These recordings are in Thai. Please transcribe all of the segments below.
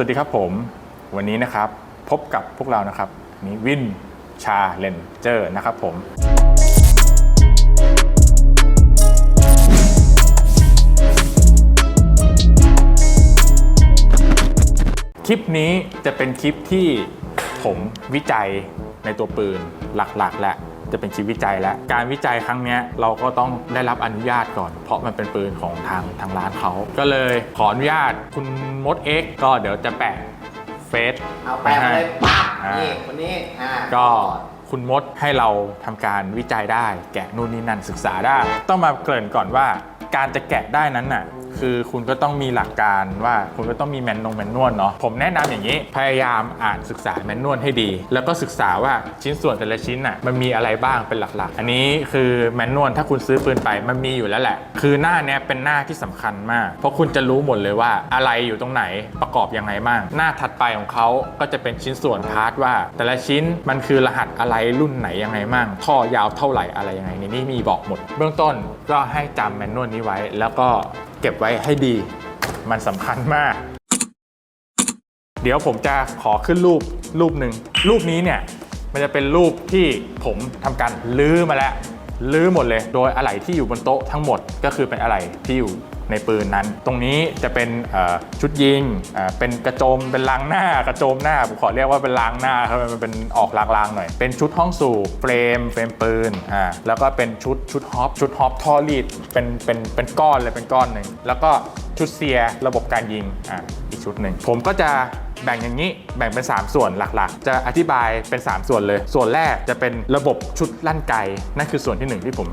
วัสดีครับผม วันนี้นะครับพบกับพวกเรานะครับนี่วินชาเลนเจอร์นะครับผมคลิปนี้จะเป็นคลิปที่ผมวิจัยในตัวปืนหลักๆแหละ จะเป็นคลิปวิจัยและการวิจัยครั้งเนี้ยเราก็ต้องได้รับอนุญาตก่อน เพราะมันเป็นปืนของทางทางร้านเขาก็เลยขออนุญาตคุณมดเอ็กก็เดี๋ยวจะแปะเฟซเอาแปลมาเลยปั๊บอ่านี่คนนี้อ่าก็คุณมดให้เราทำการวิจัยได้ แกะนู่นนี่นั่นศึกษาได้ ต้องมาเกริ่นก่อนว่าการจะแกะได้นั้นน่ะ คือคุณก็ต้องมีหลักการว่าคุณก็ต้องมีแมนนงแมนนวลเนาะผมแนะนำอย่างนี้ พยายามอ่านศึกษาแมนนวลให้ดี แล้วก็ศึกษาว่าชิ้นส่วนแต่ละชิ้นน่ะมันมีอะไรบ้างเป็นหลักๆ อันนี้คือแมนนวลถ้าคุณซื้อปืนไปมันมีอยู่แล้วแหละ คือหน้าเนี้ยเป็นหน้าที่สำคัญมาก เพราะคุณจะรู้หมดเลยว่าอะไรอยู่ตรงไหนประกอบยังไงบ้างหน้าถัดไปของเขาก็จะเป็นชิ้นส่วนพาร์ทว่า แต่ละชิ้นมันคือรหัสอะไรรุ่นไหนยังไงมั่งท่อยาวเท่าไหร่อะไรยังไงนนี้มีบอกหมด เบื้องต้นก็ให้จำแมนนวลนี้ไว้ แล้วก็ เก็บไว้ให้ดี มันสำคัญมาก เดี๋ยวผมจะขอขึ้นรูปรูปหนึ่งรูปนี้เนี่ยมันจะเป็นรูปที่ผมทำการลื้อมาแล้วลื้อหมดเลย โดยอะไหล่ที่อยู่บนโต๊ะทั้งหมดก็คือเป็นอะไหล่ที่อยู่ ในปืนนั้น ตรงนี้จะเป็นชุดยิง เป็นกระโจม เป็นรางหน้ากระโจมหน้า ผมขอเรียกว่าเป็นรางหน้าครับมันเป็นออกลางๆหน่อย เป็นชุดห้องสูบเฟรม เฟรมปืน อ่า แล้วก็เป็นชุดชุดฮอป ชุดฮอปท่อรีด เป็นเป็นเป็นก้อนเลยเป็นก้อนหนึ่ง แล้วก็ชุดเซียระบบการยิง อ่า อีกชุดหนึ่ง ผมก็จะแบ่งอย่างนี้แบ่งเป็น 3 ส่วนหลักๆ จะอธิบายเป็น 3 ส่วนเลย ส่วนแรกจะเป็นระบบชุดลั่นไกนั่นคือส่วนทีหนึ่1 ที่ผม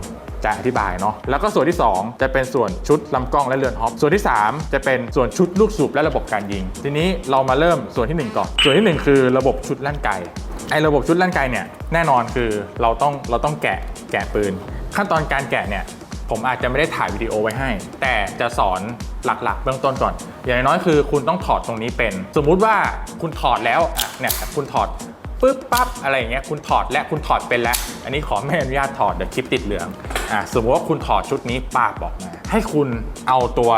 จะอธิบายเนาะแล้วก็ส่วนที่ 2 จะเป็นส่วนชุดลำกล้องและเรือนฮอปส่วนที่ 3 จะเป็นส่วนชุดลูกสูบและระบบการยิง ทีนี้เรามาเริ่มส่วนทีหนึ่1 ก่อน ส่วนทีหนึ่1 คือระบบชุดลั่นไกไอ้ระบบชุดลั่นไกเนี่ยแน่นอนคือเราต้องเราต้องแกะแกะปืน ขั้นตอนการแกะเนี่ยผมอาจจะไม่ได้ถ่ายวิดีโอไว้ให้ แต่จะสอนหลักๆ เบื้องต้นก่อน อย่างน้อยคือคุณต้องถอดตรงนี้เป็น สมมุติว่าคุณถอดแล้วอะเนี่ยคุณถอด ปึ๊บปั๊บอะไรอย่างเงี้ยคุณถอดและคุณถอดเป็นแล้ว อันนี้ขอไม่อนุญาตถอดเดี๋ยวคลิปติดเหลืองอ่าสมมติว่าคุณถอดชุดนี้ปาบออกมาให้คุณเอาตัว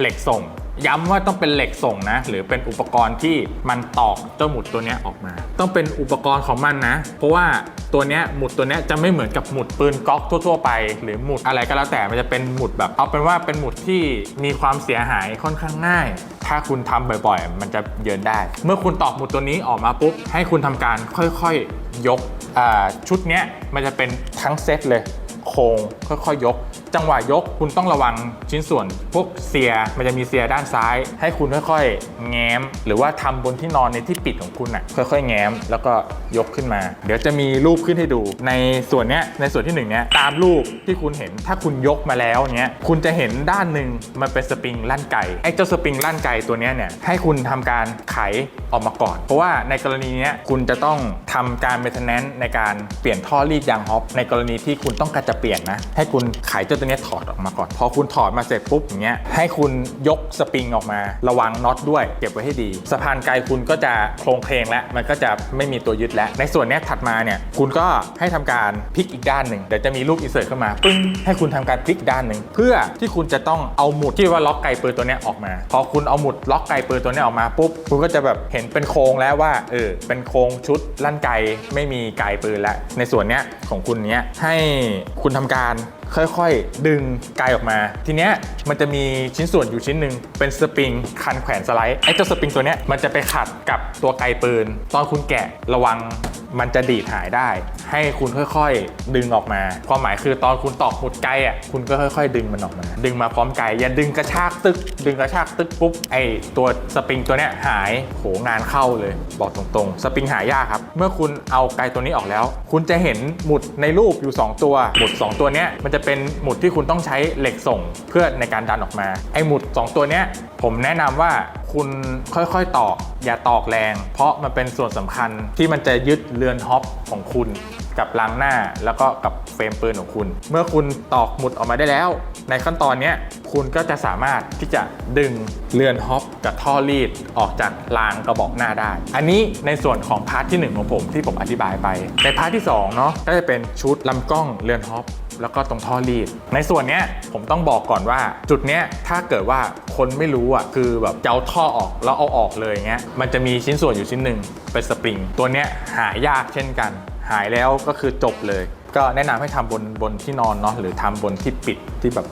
เหล็กส่ง ย้ำว่าต้องเป็นเหล็กส่งนะ หรือเป็นอุปกรณ์ที่มันตอกเจ้าหมุดตัวนี้ออกมา ต้องเป็นอุปกรณ์ของมันนะ เพราะว่าตัวนี้หมุดตัวนี้จะไม่เหมือนกับหมุดปืนก๊อกทั่ว ๆ ไป หรือหมุดอะไรก็แล้วแต่มันจะเป็นหมุดแบบเอาเป็นว่าเป็นหมุดที่มีความเสียหายค่อนข้างง่าย ถ้าคุณทำบ่อยๆ มันจะเยินได้ เมื่อคุณตอกหมุดตัวนี้ออกมาปุ๊บให้คุณทำการค่อยๆยกชุดนี้มันจะเป็นทั้งเซตเลย โครงค่อยๆยก จังหวะยกคุณต้องระวังชิ้นส่วน พวกเซียมันจะมีเซียด้านซ้าย ให้คุณค่อยๆ แง้ม หรือว่าทำบนที่นอนในที่ปิดของคุณอะค่อยๆ แง้มแล้วก็ยกขึ้นมา เดี๋ยวจะมีรูปขึ้นให้ดู ในส่วนเนี้ยในส่วนที่หนึ่งเนี้ยตามรูปที่คุณเห็นถ้าคุณยกมาแล้วเนี้ยคุณจะเห็นด้านหนึ่งมันเป็นสปริงลั่นไกไอ้เจ้าสปริงลั่นไกตัวเนี้ยเนี่ยให้คุณทำการไขออกมาก่อน เพราะว่าในกรณีเนี้ยคุณจะต้องทำการเมนเทนแนนในการเปลี่ยนท่อรีดยางฮอปในกรณีที่คุณต้องการจะเปลี่ยนนะ ให้คุณไขเจ้าตัวนี้ถอดออกมาก่อน พอคุณถอดมาเสร็จปุ๊บอย่างเงี้ยให้คุณยกสปริงออกมาระวังน็อตด้วย เก็บไว้ให้ดีสะพานไกลคุณก็จะโครงเพลงแล้วมันก็จะไม่มีตัวยึดแล้วในส่วนนี้ถัดมาเนี่ยคุณก็ให้ทำการพลิกอีกด้านหนึ่งเดี๋ยวจะมีรูปอินเสิร์ตเข้ามาปึ้งให้คุณทำการพลิกด้านหนึ่งเพื่อที่คุณจะต้องเอาหมุดที่ว่าล็อกไกปืนตัวนี้ออกมา พอคุณเอาหมุดล็อกไกปืนตัวนี้ออกมาปุ๊บคุณก็จะแบบเห็นเป็นโครงแล้วว่าเออเป็นโครงชุดลั่นไกไม่มีไกปืนแล้วในส่วนนี้ของคุณเนี้ยให้คุณทำการ ค่อยๆ ดึงไกลออกมา ทีเนี้ยมันจะมีชิ้นส่วนอยู่ชิ้นหนึ่งเป็นสปริงคันแขวนสไลด์ไอ้เจ้าสปริงตัวเนี้ยมันจะไปขัดกับตัวไกลปืน ตอนคุณแกะระวังมันจะดีดหายได้ ให้คุณค่อยๆ ดึงออกมา ความหมายคือตอนคุณตอกหมุดไกลอะคุณก็ค่อยๆ ดึงมันออกมา ดึงมาพร้อมไกลอย่าดึงกระชากตึก ดึงกระชากตึกปุ๊บไอตัวสปริงตัวเนี้ยหายโหงานเข้าเลย บอกตรงๆ สปริงหายากครับ เมื่อคุณเอาไกลตัวนี้ออกแล้ว คุณจะเห็นหมุดในรูปอยู่ 2 ตัวหมุด 2 ตัวเนี้ยมันจะะเป็นหมุดที่คุณต้องใช้เหล็กส่งเพื่อในการดันออกมา ไอ้หมุด 2 ตัวเนี้ยผมแนะนำว่าคุณค่อยๆตอก อย่าตอกแรง เพราะมันเป็นส่วนสำคัญที่มันจะยึดเรือนฮอปของคุณกับรางหน้าแล้วก็กับเฟรมปืนของคุณ เมื่อคุณตอกหมุดออกมาได้แล้ว ในขั้นตอนนี้คุณก็จะสามารถที่จะดึงเรือนฮอปกับท่อรีดออกจากรางกระบอกหน้าได้ อันนี้ในส่วนของพาร์ทที่หนึ่งของผมที่ผมอธิบายไป ในพาร์ทที่สองเนาะก็จะเป็นชุดลำกล้องเรือนฮอป แล้วก็ตรงท่อรีด ในส่วนเนี้ยผมต้องบอกก่อนว่า จุดเนี้ยถ้าเกิดว่าคนไม่รู้อะคือแบบจะเอาท่อออกแล้วเอาออกเลยเงี้ยมันจะมีชิ้นส่วนอยู่ชิ้นหนึ่งเป็นสปริงตัวเนี้ยหายากเช่นกัน หายแล้วก็คือจบเลย ก็แนะนำให้ทำบนบนที่นอนเนาะหรือทำบนที่ปิดที่แบบ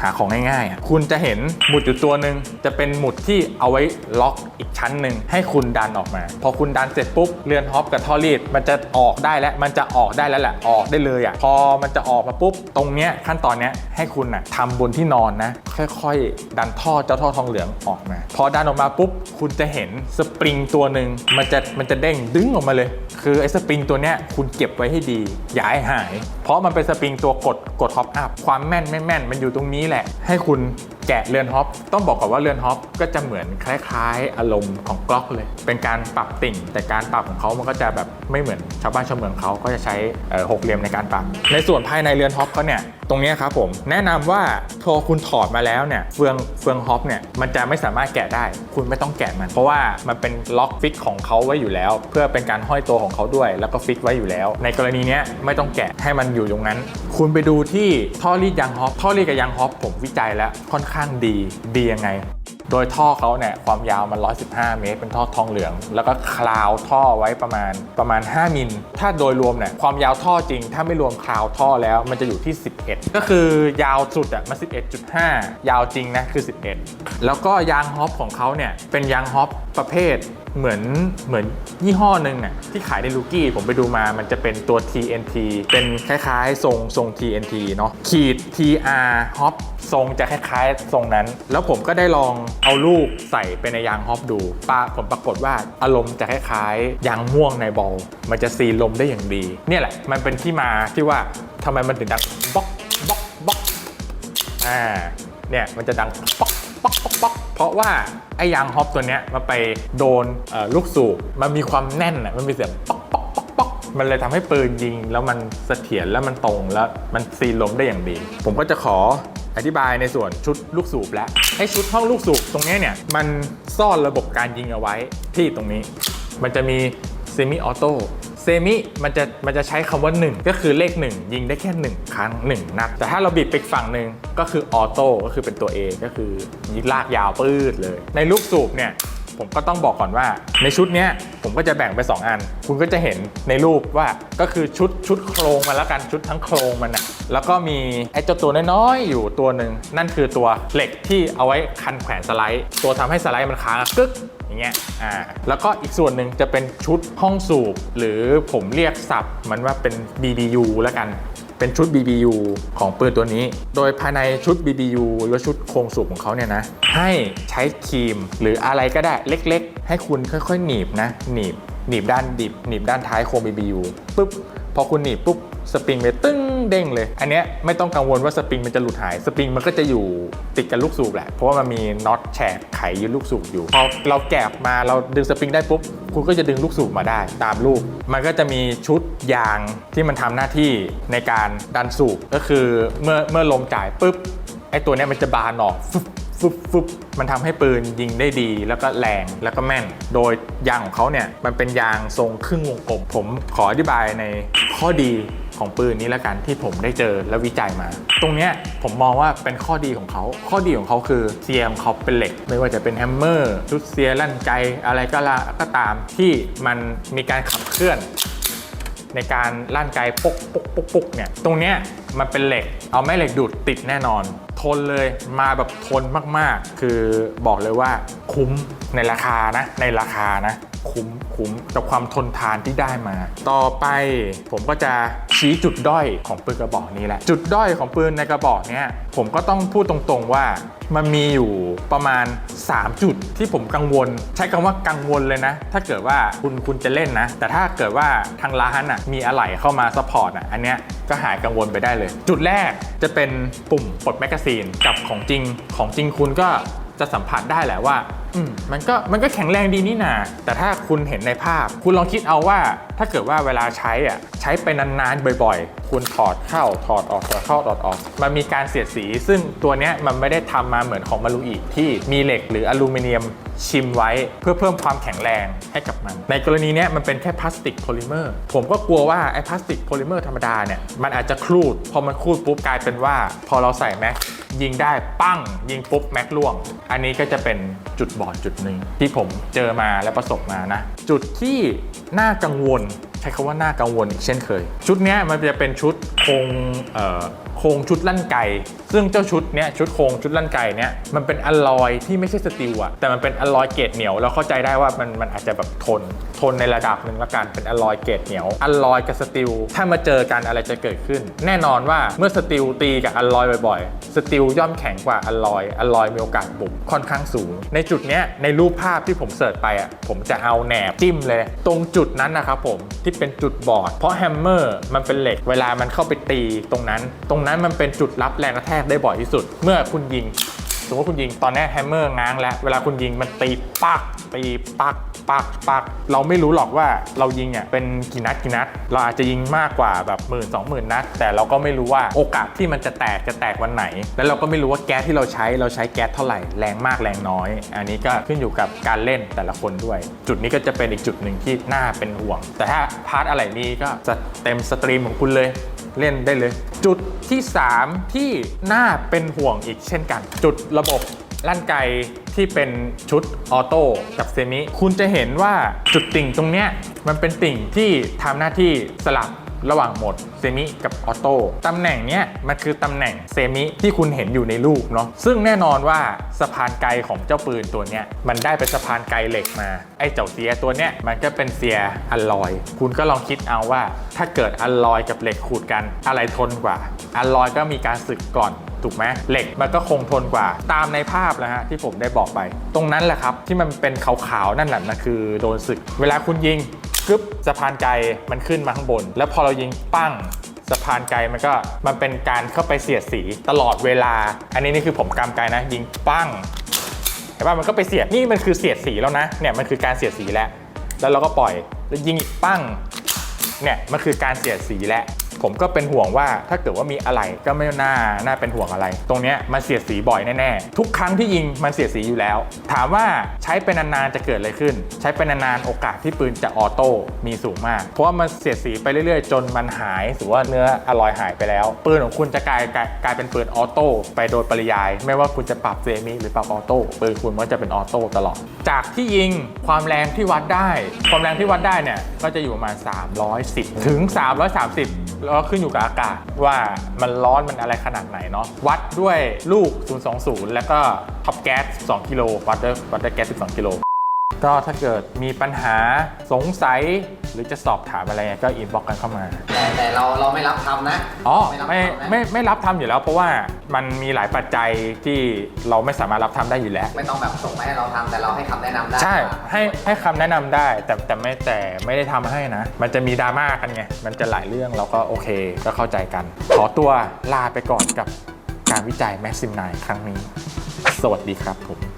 หาของง่ายๆอะคุณจะเห็นหมุดอยู่ตัวหนึ่งจะเป็นหมุดที่เอาไว้ล็อกอีกชั้นหนึ่งให้คุณดันออกมา พอคุณดันเสร็จปุ๊บเรือนฮอปกับท่อรีดมันจะออกได้แล้วมันจะออกได้แล้วแหละออกได้เลยอะพอมันจะออกมาปุ๊บตรงเนี้ยขั้นตอนเนี้ยให้คุณอะทำบนที่นอนนะ ค่อยๆ ดันท่อเจ้าท่อทองเหลืองออกมา พอดันออกมาปุ๊บคุณจะเห็นสปริงตัวหนึ่งมันจะมันจะเด้งดึงออกมาเลย คือไอ้สปริงตัวเนี้ยคุณเก็บไว้ให้ดี อย่าให้หาย เพราะมันเป็นสปริงตัวกดกดฮอปอัพความแม่นไม่แม่นมันอยู่ตรงนี้แหละ ให้คุณแกะเรือนฮอปต้องบอกก่อนว่าเรือนฮอปก็จะเหมือนคล้ายๆ อารมณ์ของกล็อกเลย เป็นการปรับติ่ง แต่การปรับของเขามันก็จะแบบไม่เหมือนชาวบ้านชาวเมืองเขาก็จะใช้หกเหลี่ยมในการปรับ ในส่วนภายในเรือนฮอปเขาเนี่ย ตรงนี้ครับผมแนะนำว่าพอคุณถอดมาแล้วเนี่ยเฟืองเฟืองฮอปเนี่ยมันจะไม่สามารถแกะได้ คุณไม่ต้องแกะมัน เพราะว่ามันเป็นล็อกฟิกของเขาไว้อยู่แล้ว เพื่อเป็นการห้อยตัวของเขาด้วย แล้วก็ฟิกไว้อยู่แล้ว ในกรณีนี้ไม่ต้องแกะให้มันอยู่ตรงนั้น คุณไปดูที่ท่อรีดยางฮอปท่อรีดกับยางฮอปผมวิจัยแล้วค่อนข้างดีดียังไง โดยท่อเขาเนี่ยความยาวมัน 115 เมตร เป็นท่อทองเหลือง แล้วก็คลาวท่อไว้ประมาณประมาณ 5 มิล ถ้าโดยรวมเนี่ยความยาวท่อจริง ถ้าไม่รวมคลาวท่อแล้วมันจะอยู่ที่ 11 ก็คือยาวสุดอะมัน11.5 ยาวจริงนะคือ 11 แล้วก็ยางฮอปของเขาเนี่ยเป็นยางฮอปประเภทเหมือนเหมือนยี่ห้อหนึ่งน่ะที่ขายในลูกี้ผมไปดูมามันจะเป็นตัว TNT เป็นคล้ายๆ ทรงทรง TNT เนาะขีด TR ฮอปทรงจะคล้ายๆ ทรงนั้น แล้วผมก็ได้ลองเอาลูกใส่ไปในยางฮอปดูปาผมปรากฏว่าอารมณ์จะคล้ายๆยางม่วงในบอลมันจะซีลมได้อย่างดี เนี่ยแหละ มันเป็นที่มาที่ว่าทำไมมันถึงดังบ๊อกบ๊อกบ๊อกอ่าเนี่ยมันจะดังป๊อกป๊อกป๊อกป๊อกเพราะว่าไอ้ยางฮอปตัวเนี้ยมันไปโดนลูกสูบมันมีความแน่นอะมันมีเสียงป๊อกป๊อกป๊อกป๊อกมันเลยทำให้ปืนยิง แล้วมันเสถียรแล้วมันตรงแล้วมันซีลมได้อย่างดี ผมก็จะขอ อธิบายในส่วนชุดลูกสูบแล้วให้ชุดห้องลูกสูบตรงนี้เนี่ยมันซ่อนระบบการยิงเอาไว้ที่ตรงนี้ มันจะมีเซมิออโต้เซมิมันจะมันจะใช้คำว่า 1 ก็คือเลข 1 ยิงได้แค่ 1 ครั้ง 1 นัด แต่ถ้าเราบิดไปอีกฝั่งหนึ่งก็คือออโต้ก็คือเป็นตัว A ก็คือยิงลากยาวปื้ดเลย ในลูกสูบเนี่ย ผมก็ต้องบอกก่อนว่า ในชุดเนี้ยผมก็จะแบ่งไป 2 อัน คุณก็จะเห็นในรูปว่าก็คือชุดชุดโครงมันแล้วกันชุดทั้งโครงมันอะแล้วก็มีไอ้เจ้าตัวน้อยๆอยู่ตัวหนึ่งนั่นคือตัวเหล็กที่เอาไว้คันแขวนสไลด์ ตัวทำให้สไลด์มันค้างกึกอย่างเงี้ยอ่าแล้วก็อีกส่วนหนึ่งจะเป็นชุดห้องสูบ หรือผมเรียกศัพท์มันว่าเป็น BBU แล้วกัน เป็นชุด BBU ของปืนตัวนี้ โดยภายในชุด BBU หรือชุดโครงสูบของเขาเนี่ยนะ ให้ใช้ครีมหรืออะไรก็ได้เล็กๆ ให้คุณค่อยๆ หนีบนะ หนีบ หนีบด้านดิบ หนีบด้านท้ายโครง BBU ปุ๊บ พอคุณหนีบปุ๊บ สปริงไปตึ้งเด้งเลย อันเนี้ยไม่ต้องกังวลว่าสปริงมันจะหลุดหาย สปริงมันก็จะอยู่ติดกับลูกสูบแหละ เพราะว่ามันมีน็อตแฉกไขยึดลูกสูบอยู่ พอเราแกะมาเราดึงสปริงได้ปุ๊บ คุณก็จะดึงลูกสูบมาได้ตามรูป มันก็จะมีชุดยางที่มันทำหน้าที่ในการดันสูบ ก็คือเมื่อเมื่อลมจ่ายปุ๊บ ไอ้ตัวเนี้ยมันจะบานออกฟึบฟึบฟึบมันทำให้ปืนยิงได้ดี แล้วก็แรงแล้วก็แม่น โดยยางของเขาเนี่ย มันเป็นยางทรงครึ่งวงกลม ผมขออธิบายในข้อดี ของปืนนี้ละกันที่ผมได้เจอและวิจัยมา ตรงนี้ผมมองว่าเป็นข้อดีของเขา ข้อดีของเขาคือเซียของเขาเป็นเหล็ก ไม่ว่าจะเป็นแฮมเมอร์ชุดเซียลั่นไกอะไรก็ละก็ตามที่มันมีการขับเคลื่อน ในการลั่นไกปกปกปกปกเนี่ยตรงเนี้ยมันเป็นเหล็ก เอาแม่เหล็กดูดติดแน่นอน ทนเลยมาแบบทนมากๆ คือบอกเลยว่าคุ้มในราคานะในราคานะ คุ้มคุ้มกับความทนทานที่ได้มา ต่อไปผมก็จะชี้จุดด้อยของปืนกระบอกนี้แหละ จุดด้อยของปืนในกระบอกเนี้ยผมก็ต้องพูดตรงๆว่ามันมีอยู่ประมาณ 3 จุดที่ผมกังวล ใช้คำว่ากังวลเลยนะ ถ้าเกิดว่าคุณคุณจะเล่นนะ แต่ถ้าเกิดว่าทางร้านอะมีอะไหล่เข้ามาซัพพอร์ตอะอันเนี้ยก็หายกังวลไปได้เลย จุดแรกจะเป็นปุ่มปลดแมกกาซีนกับของจริงของจริงคุณก็จะสัมผัสได้แหละว่า มันก็มันก็แข็งแรงดีนี่นาแต่ถ้าคุณเห็นในภาพ คุณลองคิดเอาว่า ถ้าเกิดว่าเวลาใช้อะใช้ไปนานๆบ่อย ๆ คุณถอดเข้าถอดออกถอดเข้าถอดออก มันมีการเสียดสี ซึ่งตัวเนี้ยมันไม่ได้ทำมาเหมือนของมารุอีที่มีเหล็กหรืออลูมิเนียมชิมไว้เพื่อเพิ่มความแข็งแรงให้กับมัน ในกรณีเนี้ยมันเป็นแค่พลาสติกโพลิเมอร์ ผมก็กลัวว่าไอ้พลาสติกโพลิเมอร์ธรรมดาเนี่ยมันอาจจะครูด พอมันครูดปุ๊บกลายเป็นว่า พอเราใส่แม็กยิงได้ปั้งยิงปุ๊บแม็กล่วง อันนี้ก็จะเป็นจุดบอดจุดหนึ่งที่ผมเจอมาและประสบมานะ จุดที่น่ากังวล ใช้คำว่าน่ากังวลอีกเช่นเคย ชุดนี้มันจะเป็นชุดคงเครงชุดลั่นไก ซึ่งเจ้าชุดเนี้ยชุดโครงชุดลั่นไกเนี้ยมันเป็นอลลอยที่ไม่ใช่สตีลอะแต่มันเป็นอลลอยเกรดเหนียวเราเข้าใจได้ว่ามันมันอาจจะแบบทนทนในระดับหนึ่งละกันเป็นอลลอยเกรดเหนียวอลลอยกับสตีลถ้ามาเจอกันอะไรจะเกิดขึ้น แน่นอนว่าเมื่อสตีลตีกับอลลอยบ่อยๆสตีลย่อมแข็งกว่าอลลอยอลลอยมีโอกาสบุบค่อนข้างสูง ในจุดเนี้ยในรูปภาพที่ผมเสิร์ชไปอะผมจะเอาแหนบจิ้มเลย ตรงจุดนั้นนะครับผมที่เป็นจุดบอดเพราะแฮมเมอร์มันเป็นเหล็กเวลามันเข้าไปตีตรงนั้น ตรงนั้นมันเป็นจุดรับแรงกระแทกได้บ่อยที่สุด เมื่อคุณยิงสมมติคุณยิงตอนนี้แฮมเมอร์ง้างแล้ว เวลาคุณยิงมันตีปักตีปักปักปักเราไม่รู้หรอกว่าเรายิงอะเป็นกี่นัดกี่นัด เราอาจจะยิงมากกว่าแบบหมื่นสองหมื่นนัด แต่เราก็ไม่รู้ว่าโอกาสที่มันจะแตกจะแตกวันไหน แล้วเราก็ไม่รู้ว่าแก๊สที่เราใช้เราใช้แก๊สเท่าไหร่แรงมากแรงน้อย อันนี้ก็ขึ้นอยู่กับการเล่นแต่ละคนด้วย จุดนี้ก็จะเป็นอีกจุดหนึ่งที่น่าเป็นห่วง แต่ถ้าพาร์ทอะไรนี้ก็จะเต็มสตรีมของคุณเลย เล่นได้เลย จุดที่ 3 ที่น่าเป็นห่วงอีกเช่นกัน จุดระบบลั่นไกที่เป็นชุดออโต้กับเซมิ คุณจะเห็นว่าจุดติ่งตรงเนี้ยมันเป็นติ่งที่ทำหน้าที่สลับ ระหว่างโหมดเซมิกับออโต้ตำแหน่งเนี้ยมันคือตำแหน่งเซมิที่คุณเห็นอยู่ในรูปเนาะซึ่งแน่นอนว่าสะพานไกลของเจ้าปืนตัวเนี้ยมันได้เป็นสะพานไกลเหล็กมาไอ้เจ้าเสียตัวเนี้ยมันก็เป็นเสียอัลลอย คุณก็ลองคิดเอาว่า ถ้าเกิดอัลลอยกับเหล็กขูดกันอะไรทนกว่าอัลลอยก็มีการสึกก่อน ถูกไหมเหล็กมันก็คงทนกว่าตามในภาพแล้วฮะที่ผมได้บอกไป ตรงนั้นแหละครับที่มันเป็นขาวๆนั่นแหละนะคือโดนสึก เวลาคุณยิงกึ๊บสะพานไกลมันขึ้นมาข้างบน แล้วพอเรายิงปั้งสะพานไกลมันก็มันเป็นการเข้าไปเสียดสีตลอดเวลา อันนี้นี่คือผมกำไกลนะ ยิงปั้งเห็นป่ะมันก็ไปเสียดนี่มันคือเสียดสีแล้วนะเนี่ยมันคือการเสียดสีแล้วแล้วเราก็ปล่อยแล้วยิงอีกปั้งเนี่ยมันคือการเสียดสีและ ผมก็เป็นห่วงว่าถ้าเกิดว่ามีอะไรก็ไม่น่าน่าเป็นห่วงอะไร ตรงนี้มันเสียดสีบ่อยแน่ๆ ทุกครั้งที่ยิงมันเสียดสีอยู่แล้ว ถามว่าใช้เป็นนานๆจะเกิดอะไรขึ้น ใช้เป็นนานๆโอกาสที่ปืนจะออโต้มีสูงมาก เพราะว่ามันเสียดสีไปเรื่อยๆ จนมันหายหรือว่าเนื้ออลอยหายไปแล้ว ปืนของคุณจะกลายกลายเป็นปืนออโต้ไปโดยปริยาย ไม่ว่าคุณจะปรับเซมิหรือปรับออโต้ปืนคุณก็จะเป็นออโต้ตลอด จากที่ยิงความแรงที่วัดได้ ความแรงที่วัดได้เนี่ยก็จะอยู่ประมาณ310 ถึง 330 แล้วก็ขึ้นอยู่กับอากาศว่ามันร้อนมันอะไรขนาดไหนเนาะวัดด้วยลูก 020 แล้วก็ท็อปแก๊ส2กิโลวัดด้วยวัดด้วยแก๊ส12กิโลก็ถ้าเกิดมีปัญหาสงสัย หรือจะสอบถามอะไรก็อินบ็อกกันเข้ามา แต่แต่เราเราไม่รับทำนะอ๋อรับไม่ทำนะไม่ไม่รับทำอยู่แล้ว เพราะว่ามันมีหลายปัจจัยที่เราไม่สามารถรับทำได้อยู่แล้ว ไม่ต้องแบบส่งมาให้เราทำแต่เราให้คำแนะนำได้ใช่ให้ให้คำแนะนำได้ แต่แต่ไม่แต่ไม่ได้ทำให้นะ มันจะมีดราม่ากันไง มันจะหลายเรื่องเราก็โอเคก็เข้าใจกัน ขอตัวลาไปก่อนกับการวิจัยแม็กซิมไนครั้งนี้ สวัสดีครับผม